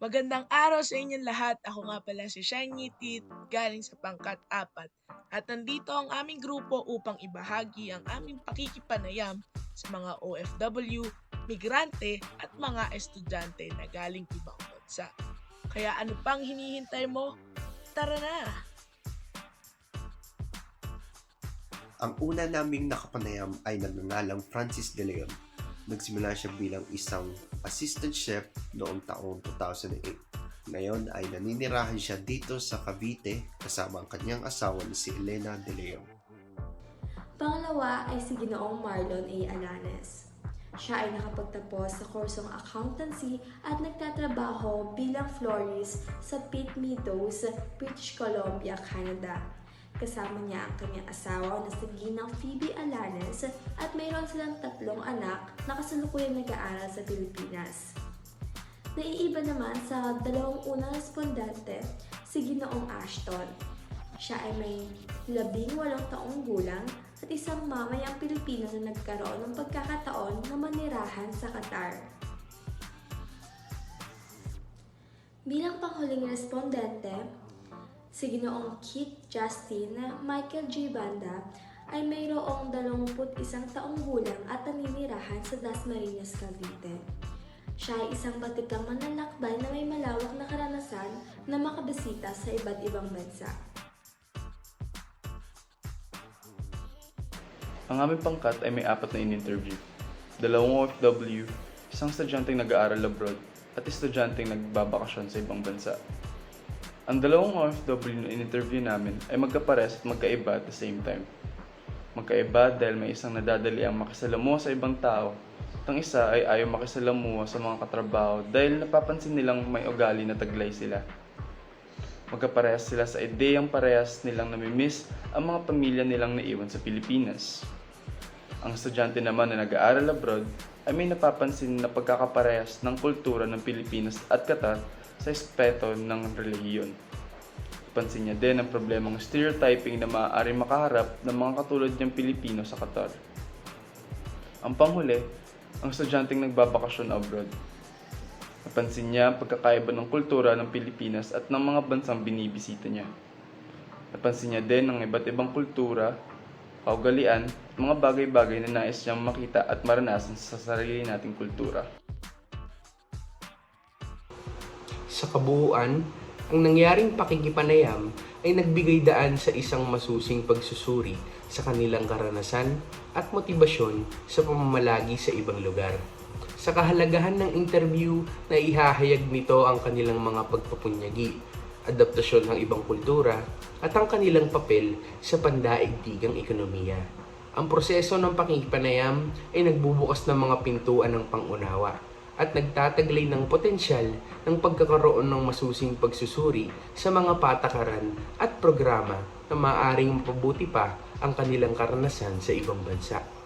Magandang araw sa inyong lahat. Ako nga pala si Shiny Tit, galing sa pangkat 4. At nandito ang aming grupo upang ibahagi ang aming pakikipanayam sa mga OFW, migrante at mga estudyante na galing ibang bansa. Kaya ano pang hinihintay mo? Tara na! Ang una naming nakapanayam ay nagngangalang Francis De Leon. Nagsimula siya bilang isang assistant chef noong taong 2008. Ngayon ay naninirahan siya dito sa Cavite kasama ang kanyang asawa na si Elena De Leon. Pangalawa ay si Ginoong Marlon A. Alanes. Siya ay nakapagtapos sa kursong accountancy at nagtatrabaho bilang florist sa Pitt Meadows, British Columbia, Canada. Kasama niya ang kanyang asawa na si Ginang Phoebe Alanes at mayroon silang tatlong anak na kasalukuyang nag-aaral sa Pilipinas. Naiiba naman sa dalawang unang respondente, si Ginoong Ashton. Siya ay may labing walong taong gulang at isang mamayang Pilipino na nagkaroon ng pagkakataon na manirahan sa Qatar. Bilang panghuling respondente, si Ginoong Kit Justin Michael J. Banda ay mayroong 21 taong gulang at naninirahan sa Dasmariñas, Cavite. Siya ay isang batikang manlalakbay na may malawak na karanasan na makabisita sa iba't ibang bansa. Ang aming pangkat ay may apat na in-interview. Dalawang OFW, isang estudyanteng nag-aaral abroad, at estudyanteng nagbabakasyon sa ibang bansa. Ang dalawang OFW na in-interview namin ay magkapares at magkaiba at the same time. Magkaiba dahil may isang nadadali ang makisalamuha sa ibang tao at ang isa ay ayaw makisalamuha sa mga katrabaho dahil napapansin nilang may ugali na taglay sila. Magkaparehas sila sa ideyang parehas nilang namimiss ang mga pamilya nilang naiwan sa Pilipinas. Ang estudyante naman na nag-aaral abroad ay may napapansin na pagkakaparehas ng kultura ng Pilipinas at Qatar sa espeto ng relihiyon. Pansin niya din ang problemang stereotyping na maaari makaharap ng mga katulad niyang Pilipino sa Qatar. Ang panghuli, ang estudyanteng nagbabakasyon abroad. Napansin niya ang pagkakaiba ng kultura ng Pilipinas at ng mga bansang binibisita niya. Napansin niya din ang iba't ibang kultura, kaugalian, mga bagay-bagay na nais niyang makita at maranasan sa sarili nating kultura. Sa kabuuan, ang nangyaring pakikipanayam ay nagbigay daan sa isang masusing pagsusuri sa kanilang karanasan at motibasyon sa pamamalagi sa ibang lugar. Sa kahalagahan ng interview na ihahayag nito ang kanilang mga pagpapunyagi, adaptasyon ng ibang kultura, at ang kanilang papel sa pandaigdigang ekonomiya. Ang proseso ng pakikipanayam ay nagbubukas ng mga pintuan ng pangunawa at nagtataglay ng potensyal ng pagkakaroon ng masusing pagsusuri sa mga patakaran at programa na maaaring mapabuti pa ang kanilang karanasan sa ibang bansa.